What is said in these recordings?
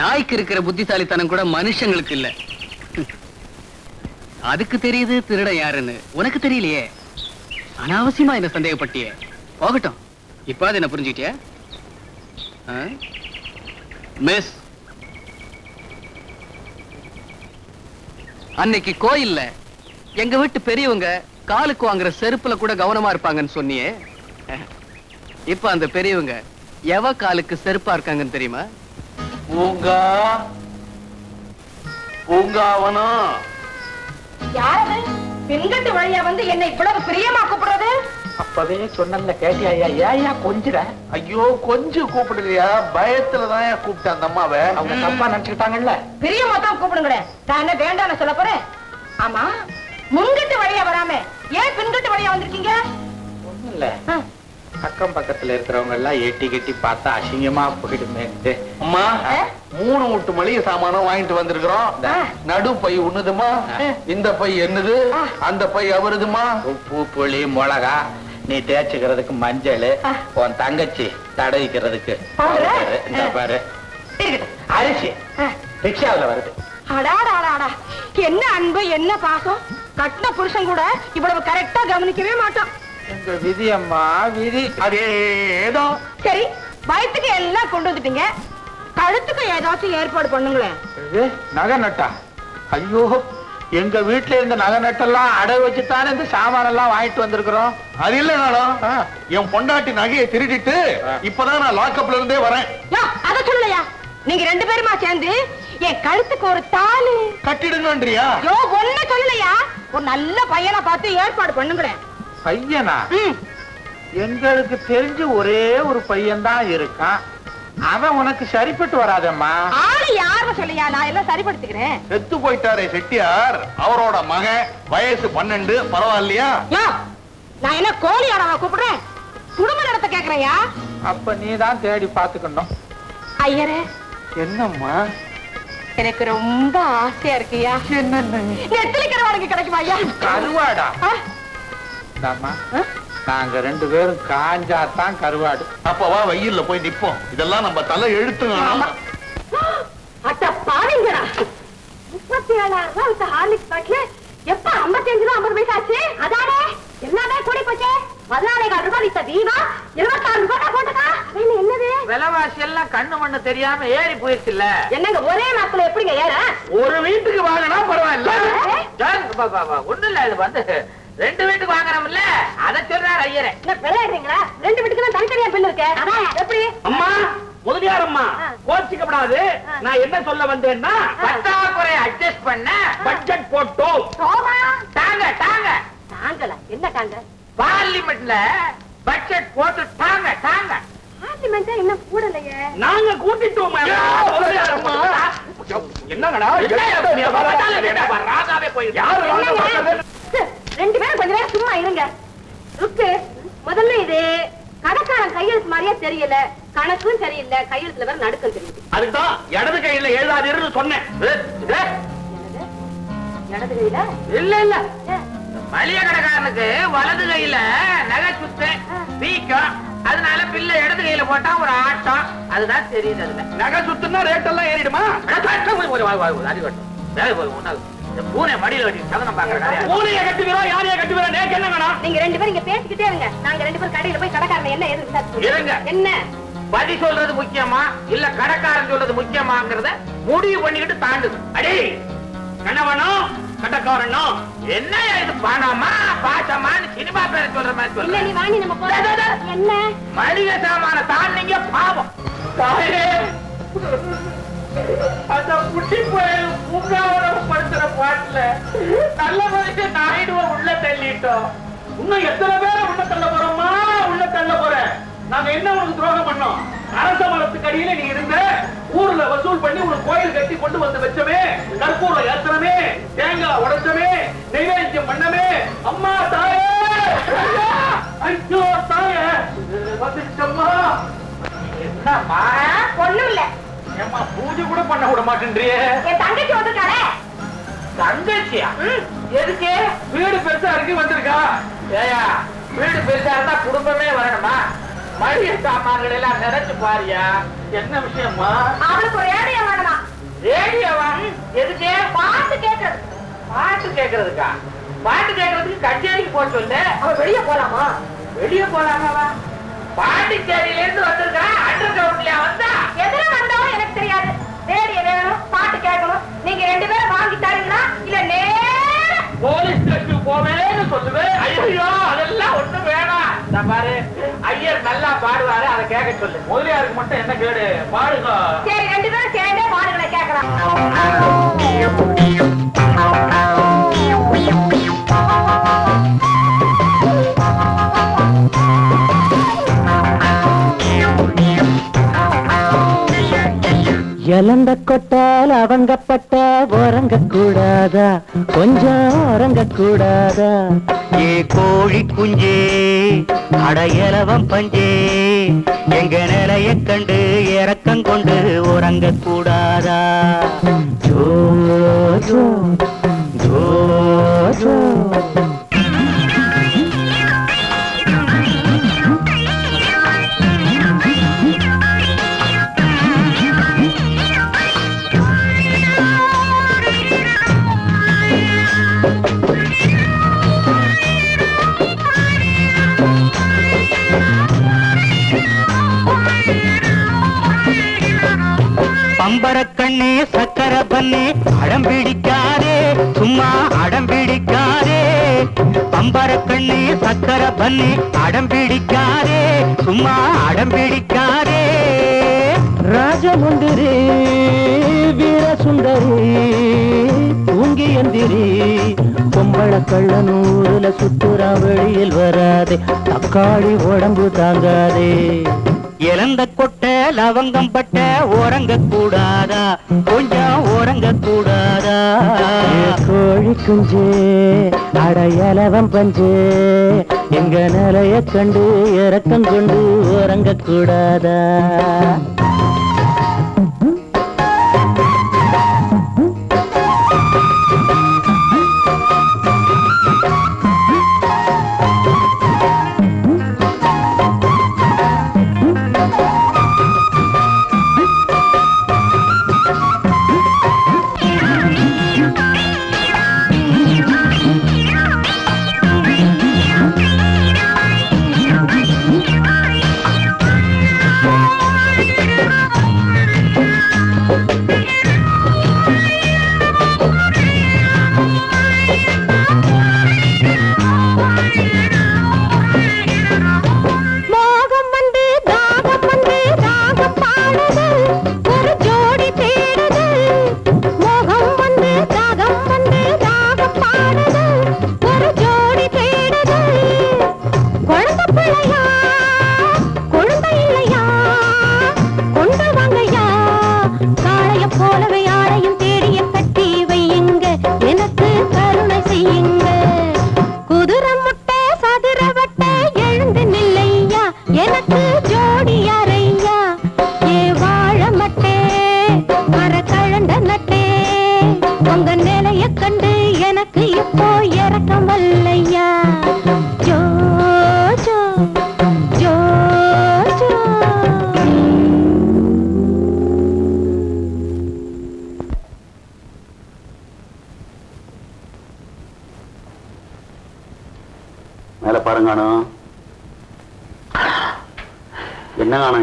நாய்க்கு இருக்கிற புத்திசாலித்தனம் கூட மனுஷங்களுக்கு இல்ல. அதுக்கு தெரியுது திருடன் யாருன்னு. உனக்கு தெரியலையே. அனாவசியமா என்ன சந்தேகப்பட்டியே? போகட்டும். இப்ப அது என்ன புரிஞ்சுக்கிட்டியா? மிஸ். அன்னைக்கு கோயில்ல எங்க வீட்டு பெரியவங்க காலுக்கு வாங்குற செருப்புல கூட கவனமா இருப்பாங்கன்னு சொன்னியே. இப்ப அந்த பெரியவங்க எவ காலுக்கு செருப்பா இருக்காங்கன்னு தெரியுமா? பூங்கா பூங்காவனா? யாரது? பெண்கட்டு வழியா வந்து என்னை இவ்வளவு பிரியமா கூப்பிடுறது? அப்பவே சொன்னல கேட்டியா ஏயா கொஞ்சிற? ஐயோ கொஞ்சம் கூப்பிடலையா? பயத்துலதான் கூப்பிட்டேன் அந்த அம்மாவை? அவங்க தப்பா நினைச்சுக்கிட்டாங்கல்ல? பிரியமா தான் கூப்பிடுங்களேன் நான் என்ன வேண்டாம்னு சொல்ல போறேன்? ஆமா. முன்கட்டு வழியா வராம ஏன் பின்கட்டு வழியா வந்திருக்கீங்க? ஒண்ணும் இல்ல. அக்கம் பக்கத்துல இருக்கிறவங்க எல்லாம் எட்டி கட்டி பார்த்தா அசிங்கமா போயிடுமேன்ட்டு அம்மா மூணு மூட்டு மளிகை சாமானம் வாங்கிட்டு வந்திருக்கிறோம். நடு பை உண்ணுதுமா இந்த பை என்னது? அந்த பை அவருதுமா? உப்பு புளி மிளகா நீ தேய்ச்சிக்கிறதுக்கு மஞ்சள். உன் தங்கச்சி தடவிக்கிறதுக்கு. இந்த பாரு. அரிசி. ரிக்ஷாவில் வருது. என்ன அன்பு என்ன பாசம். கட்டின புருஷன் கூட இவ்வளவு கரெக்டா கவனிக்கவே மாட்டான். எங்க விதி அம்மா விதி. அதே ஏதோ? சரி வயிற்றுக்கு எல்லாம் கொண்டு வந்துட்டீங்க. கழுத்துக்கு ஏதாச்சும் ஏற்பாடு பண்ணுங்களேன் இது நகை நட்டா? ஐயோ எங்க வீட்டுல இருந்த நகை நட்டெல்லாம் அடை வச்சுத்தானே இந்த சாமான் எல்லாம் வாங்கிட்டு வந்திருக்கிறோம். அது இல்ல நானும். என் பொண்டாட்டி நகையை திருடிட்டு. இப்பதான் நான் லாக்அப்ல இருந்தே வரேன். யோ அத சொல்லலையா? நீங்க ரெண்டு பேருமா சேர்ந்து என் கழுத்துக்கு ஒரு தாலி. கட்டிடுங்கன்றியா? யோ ஒண்ணு சொல்லலையா? ஒரு நல்ல பையனா பார்த்து ஏற்பாடு பண்ணுங்களேன். பையனா? எங்களுக்கு தெரிஞ்சு ஒரே ஒரு பையன் தான் இருக்கான். அவன் உனக்கு சரிப்பட்டு வராதம்மா. ஆளு யாருன்னு சொல்லையா? நான் எல்லாம் சரிப்படுத்திக்கிறேன். செத்து போயிட்டாரே செட்டியார். அவரோட மகன். வயசு பன்னெண்டு. பரவாயில்லையா? நான் என்ன கோழி ஆடவா கூப்பிடுறேன்? குடும்ப நடத்த கேக்குறையா அப்ப நீ தான் தேடி பாத்துக்கணும் ஐயரே. என்னம்மா? எனக்கு ரொம்ப ஆசையா இருக்குயா நெத்திலி கருவாடுக்கு கிடைக்குமா ஐயா? கருவாடா? இந்தாம்மா, நாங்க ரெண்டு பேரும் காஞ்சாதான் கருவாடு. அப்ப வா வெயில்ல போய் நிப்போம். இதெல்லாம் நம்ம தலை எழுத்துங்க. அட்ட பாருங்கடா முப்பத்தி ஏழாயிரம் ரூபாய் வித்த ஹார்லிக்ஸ் பாட்டில எப்ப ஐம்பத்தி அஞ்சு ரூபா ஐம்பது பைசா ஆச்சு? அதானே. எல்லாமே கூடி போச்சே. பதினாலேகால் ரூபாய் வித்த தீபா இருபத்தாறு ரூபாய் போட்டதா? என்ன என்னது? விலைவாசி எல்லாம் கண்ணு மண்ணு தெரியாம ஏறி போயிருச்சுல்ல. என்னங்க ஒரே மாசத்துல எப்படிங்க ஏற? ஒரு வீட்டுக்கு வாங்கினா பரவாயில்ல. ஒண்ணும் இல்ல இது வந்து ரெண்டு வீட்டுக்கு வாங்குறோம்ல அத சொல்றாரு ஐயரே. என்ன விளையாடுறீங்களா? ரெண்டு வீட்டுக்கு தான் தனித்தனியா பில்லு இருக்கு. அதான் எப்படி? அம்மா முதலியார் அம்மா. கோச்சிக்கப்படாது. நான் என்ன சொல்ல வந்தேன்னா பற்றாக்குறை அட்ஜஸ்ட் பண்ண பட்ஜெட் போட்டோம் தாங்க தாங்க. தாங்கல. என்ன தாங்க? பார்லிமெண்ட்ல பட்ஜெட் போட்டு தாங்க தாங்க. பார்லிமெண்ட் இன்னும் கூடலையே? நாங்க கூட்டிட்டோம். என்னங்கடா? ராதாவே போயிருக்கு ரெண்டு பேரும் கொஞ்ச நேரம் சும்மா இருங்க. ருக்கு முதல்ல இது கணக்காரன் கையெழுத்து மாதிரியே தெரியல. கணக்கும் சரியில்லை கையெழுத்துல வேற நடுக்கம் தெரியுது. அதுக்குதான் இடது கையில எழுதாதீர்னு சொன்னேன்? இடது கையில? இல்ல இல்ல. மளிகை கடைக்காரனுக்கு வலது கையில நகை சுத்து வீக்கம். அதனால பிள்ளை இடது கையில போட்டா ஒரு ஆட்டம். அதுதான் தெரியுது அதுல. நகை சுத்துனா ரேட் எல்லாம் ஏறிடுமா? பூனை மடியில வச்சு சதனம் பாக்குறேன் பூனைய கட்டுவீரா யாரைய கட்டுவீரா நேக்கு என்ன வேணும்? நீங்க ரெண்டு பேரும் இங்க பேசிக்கிட்டே இருங்க. நாங்க ரெண்டு பேரும் கடையில போய் கடைக்காரன் என்ன இருங்க. என்ன? பதி சொல்றது முக்கியமா? இல்ல கடைக்காரன் சொல்றது முக்கியமாங்கிறத முடிவு பண்ணிக்கிட்டு தாண்டுது. அடே கணவனும் கடைக்காரனும் என்ன இது பணமா பாசமான்னு சினிமா பேரை சொல்ற மாதிரி இல்ல சொல்ற நீ வாணி நம்ம. போறோம். என்ன? மளிகை சாமான தாண்டிங்க பாவம். தாயே. அந்த குட்டி புயல் பூங்காவனம் படுத்துற பாட்டுல நல்ல மாதிரி நாயுடுவ உள்ள தள்ளிட்டோம். இன்னும் எத்தனை பேரை உள்ள தள்ள போறோமா? உள்ள தள்ள போற. நாங்க என்ன உனக்கு துரோகம் பண்ணோம்? அரச மரத்துக்கு அடியில நீ இருந்த ஊர்ல வசூல் பண்ணி உனக்கு கோயில் கட்டி கொண்டு வந்து வச்சமே கற்பூரம் ஏத்தனமே தேங்காய் உடைச்சமே நைவேத்தியம் பண்ணமே. அம்மா தாயே! ஐயோ! தாயே! வந்துச்சம்மா என்னம்மா? ஒண்ணும் இல்லை. ஏமா பூஜை கூட பண்ண விட மாட்டேன்றியே. என் தங்கச்சி வந்திருக்காளே. தங்கச்சியா? எதுக்கு? வீடு பெருசா இருக்கு வந்திருக்கா? ஏயா வீடு பெருசா இருந்தா குடும்பமே வரணுமா? மளிகை சாமான்கள் எல்லாம் நினைச்சு பாரியா? என்ன விஷயமா அவளுக்கு ஒரு ஏடியா வேணுமா? ஏடியாவா எதுக்கு? பாட்டு கேட்கறது பாட்டு கேட்கறதுக்கா பாட்டு கேட்கறதுக்கு கச்சேரிக்கு போக சொல்லு. அவன் வெளியே போலாமா? வெளியே போலாமாவா? பாண்டிச்சேரியில இருந்து வந்திருக்கா அண்டர் கிரவுண்ட்லயா வந்தா? எதுல வந்த? பாரு. ஐயர் நல்லா பாடுவாரு அதை கேட்க சொல்லு. முதலியாருக்கு மட்டும் என்ன கேடு? பாடுங்க. சரி ரெண்டு பேரும் சேர்ந்தே பாடுகளை கேட்கலாம். எலந்த கொட்டால் அவங்கப்பட்ட உறங்க கூடாதா கொஞ்சம் உறங்க கூடாதா ஏ கோழி குஞ்சே அடையலவம் பஞ்சே எங்க நிலைய கண்டு இறக்கம் கொண்டு உறங்க கூடாதா ஜோ ஜோ ஜோ ஜோ. சக்கர பண்ணே அடம் பிடிக்காதே சும்மா அடம் பிடிக்காதே. பம்பர பம்பரக்கண்ணே சக்கர பண்ணே அடம் பிடிக்காதே சும்மா அடம் பிடிக்காதே. ராஜமுந்திரி வீர சுந்தரி தூங்கி எந்திரி. பொம்பள கள்ள நூறுல சுத்துறா வெளியில் வராதே தக்காளி உடம்பு தாங்காதே. இழந்த கொட்ட லவங்கம் பட்ட உறங்க கூடாதா கொஞ்சம் உறங்க கூடாதா கோழி குஞ்சு அடையலவம் பஞ்சு எங்க நிலைய கண்டு இறக்கம் கொண்டு உறங்க கூடாதா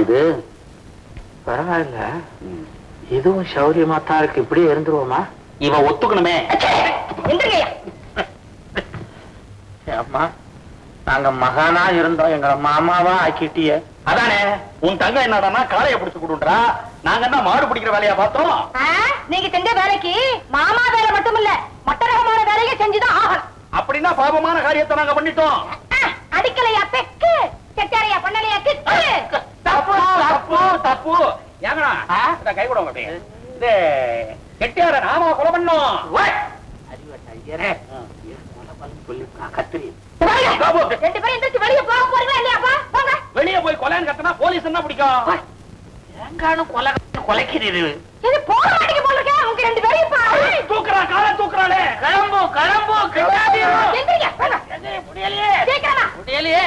இது பரவாயில்ல. இதுவும் சௌரியமா தான் இருக்கு. இப்படியே இருந்துருவோமா? இவன் ஒத்துக்கணுமே. அம்மா நாங்க மகானா இருந்தோம். எங்க மாமாவா ஆக்கிட்டியே. அதானே உன் தங்க என்னடான்னா காளைய பிடிச்சு கொடுன்றா? நாங்க என்ன மாடு பிடிக்கிற வேலையா பார்த்தோம்? நீங்க செஞ்ச வேலைக்கு மாமா வேலை மட்டும் இல்ல மற்ற ரகமான வேலையை செஞ்சுதான் ஆகணும். அப்படின்னா பாவமான காரியத்தை நாங்க பண்ணிட்டோம். அடிக்கலையா தப்பு தப்பு. இத கை கூட அப்படியே இது கெட்டியார நாம கொலை பண்ணோம். பேரும் வெளியே போக போறீங்களா இல்லையாப்பா போங்க. வெளியே போய் கொலைன்னு கத்தினா போலீஸ் என்ன பிடிக்கும்? எங்கானு கொலை கொலைக்கிறீரு. இது போக மாட்டேங்க போல இருக்கே. உங்க ரெண்டு பேரையும் பாரு தூக்குறா காலை தூக்குறாளே கிளம்பு கிளம்பு. முடியலையே. முடியலையே.